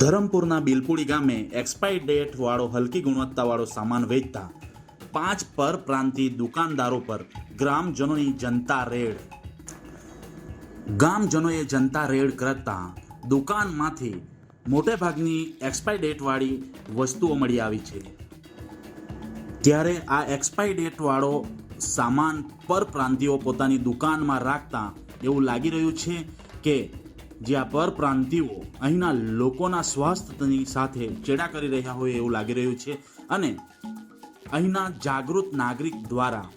ધરમપુરના બિલપુડી ગામે expiry date વાળો હલકી ગુણવત્તાવાળો સામાન વેચતા પાંચ પર પ્રાંતિય દુકાનદારો પર ગ્રામજનોની જનતા રેડ. ગામજનોએ જનતા રેડ કરતા દુકાનમાંથી મોટેભાગની ભાગની ડેટ ડેટવાળી વસ્તુઓ મળી આવી છે. ત્યારે આ એક્સપાયરી ડેટવાળો સામાન પર પ્રાંતિયો પોતાની દુકાનમાં રાખતા એવું લાગી રહ્યું છે કે જે પરપ્રાંતિઓ અહીંના લોકોના સ્વાસ્થ્યની સાથે ચેડા કરી રહ્યા હોય એવું લાગી રહ્યું છે અને અહીંના જાગૃત નાગરિક દ્વારા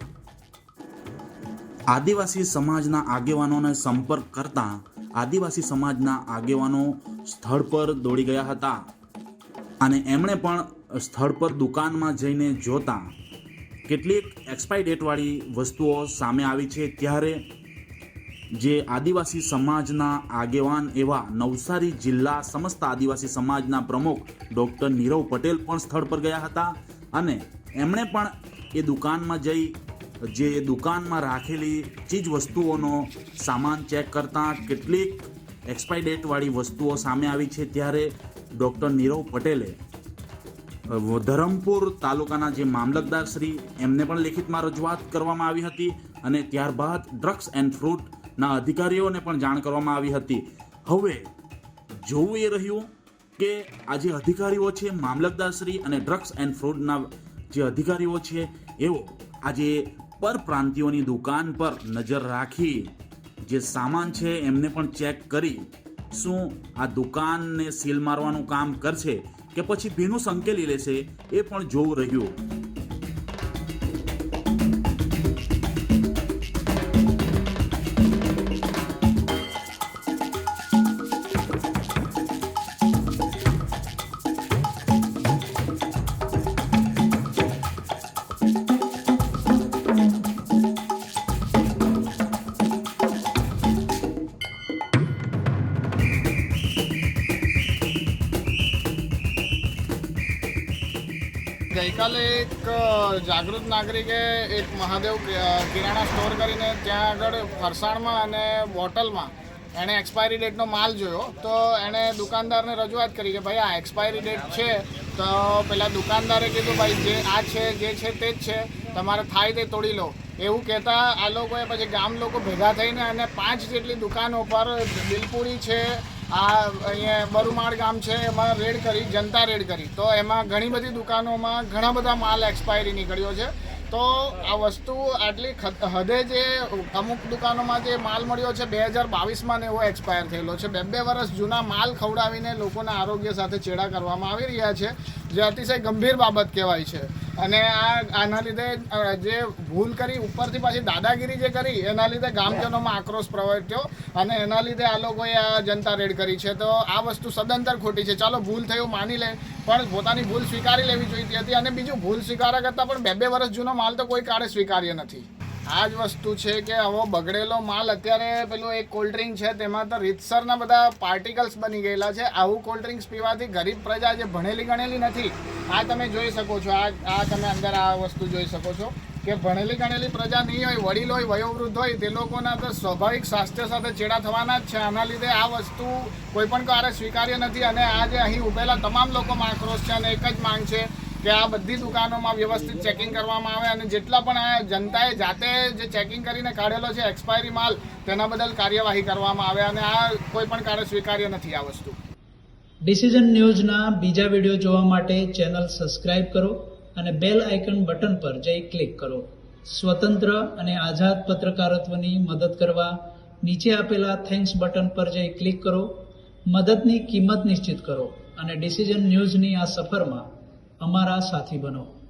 આદિવાસી સમાજના આગેવાનોને સંપર્ક કરતા આદિવાસી સમાજના આગેવાનો સ્થળ પર દોડી ગયા હતા. અને એમણે પણ સ્થળ પર દુકાનમાં જઈને જોતા કેટલીક એક્સપાયરી ડેટવાળી વસ્તુઓ સામે આવી છે. ત્યારે જે આદિવાસી સમાજના આગેવાન એવા નવસારી જિલ્લા સમસ્ત આદિવાસી સમાજના પ્રમુખ ડૉક્ટર નીરવ પટેલ પણ સ્થળ પર ગયા હતા અને એમણે પણ એ દુકાનમાં જઈ, જે દુકાનમાં રાખેલી ચીજ વસ્તુઓનો સામાન ચેક કરતા કેટલીક એક્સપાયરી ડેટવાળી વસ્તુઓ સામે આવી છે ત્યારે ડૉક્ટર નીરવ પટેલે ધરમપુર તાલુકાના જે મામલતદાર શ્રી એમને પણ લેખિતમાં રજૂઆત કરવામાં આવી હતી અને ત્યારબાદ ડ્રગ્સ એન્ડ ફ્રૂટના અધિકારીઓને પણ જાણ કરવામાં આવી હતી. હવે જોવું એ રહ્યું કે આ જે અધિકારીઓ છે મામલતદારશ્રી અને ડ્રગ્સ એન્ડ ફ્રૂટના જે અધિકારીઓ છે, એઓ આજે પરપ્રાંતિયોની દુકાન પર નજર રાખી જે સામાન છે એમને પણ ચેક કરી શું આ દુકાનને સીલ મારવાનું કામ કરશે કે પછી ભીનું સંકેલી લેશે એ પણ જોવું રહ્યું. ગઈકાલે એક જાગૃત નાગરિકે એક મહાદેવ કિરાણા સ્ટોર કરીને ત્યાં આગળ ફરસાણમાં અને બોટલમાં એણે એક્સપાયરી ડેટનો માલ જોયો. તો એણે દુકાનદારને રજૂઆત કરી કે ભાઈ આ એક્સપાયરી ડેટ છે. તો પેલા દુકાનદારે કીધું, ભાઈ જે, આ છે, જે છે તે જ છે. તમારે થાય તે તોડી લો. એવું કહેતા આ લોકોએ પછી ગામ લોકો ભેગા થઈને અને પાંચ જેટલી દુકાનો પર દિલપુરી છે આ અહીંયા બરુમાળ ગામ છે, એમાં રેડ કરી, જનતા રેડ કરી. તો એમાં ઘણી બધી દુકાનોમાં ઘણા બધા માલ એક્સપાયરી નીકળ્યો છે. તો આ વસ્તુ આટલી હદે જે અમુક દુકાનોમાં જે માલ મળ્યો છે, બે હજાર બાવીસમાં ને એવો એક્સપાયર થયેલો છે. બે બે વર્ષ જૂના માલ ખવડાવીને લોકોના આરોગ્ય સાથે ચેડા કરવામાં આવી રહ્યા છે. જે અતિશય ગંભીર બાબત કહેવાય છે. અને આ આના લીધે જે ભૂલ કરી, ઉપરથી પાછી દાદાગીરી જે કરી, એના લીધે ગામજનોમાં આક્રોશ પ્રવર્ત્યો અને એના લીધે આ લોકોએ આ જનતા રેડ કરી છે. તો આ વસ્તુ સદંતર ખોટી છે. ચાલો, ભૂલ થયું માની લે, પણ પોતાની ભૂલ સ્વીકારી લેવી જોઈતી હતી અને બીજું ભૂલ સ્વીકારા કરતાં પણ બે બે વર્ષ જૂનો માલ તો કોઈ કાળે સ્વીકાર્ય નથી. આ જ વસ્તુ છે કે હવે બગડેલો માલ અત્યારે પેલું એક કોલ્ડ ડ્રિંક છે, તેમાં તો રીતસરના બધા પાર્ટિકલ્સ બની ગયેલા છે. આવું કોલ્ડ ડ્રિંક્સ પીવાથી ગરીબ પ્રજા જે ભણેલી ગણેલી નથી, આ તમે જોઈ શકો છો, આ આ તમે અંદર આ વસ્તુ જોઈ શકો છો કે ભણેલી ગણેલી પ્રજા નહીં હોય, વડીલ હોય, વયોવૃદ્ધ હોય, તે લોકોના તો સ્વાભાવિક સ્વાસ્થ્ય સાથે ચેડા થવાના જ છે. આના લીધે આ વસ્તુ કોઈ પણ કારે સ્વીકાર્ય નથી અને આ જે અહીં ઉભેલા તમામ લોકોમાં આક્રોશ છે અને એક જ માંગ છે કે આ બધી દુકાનોમાં વ્યવસ્થિત ચેકિંગ કરવામાં આવે અને જેટલા પણ આ જનતાએ જાતે જે ચેકિંગ કરીને કાઢેલો છે એક્સપાયરી માલ, તેના બદલ કાર્યવાહી કરવામાં આવે અને આ કોઈ પણ કારણે સ્વીકાર્ય નથી આ વસ્તુ. ડિસિઝન ન્યૂઝના બીજા વીડિયો જોવા માટે ચેનલ સબસ્ક્રાઇબ કરો અને બેલ આઇકન બટન પર જઈ ક્લિક કરો. સ્વતંત્ર અને આઝાદ પત્રકારત્વની મદદ કરવા નીચે આપેલા થેન્ક્સ બટન પર જઈ ક્લિક કરો. મદદની કિંમત નિશ્ચિત કરો અને ડિસિઝન ન્યૂઝની આ સફરમાં અમારા સાથી બનો.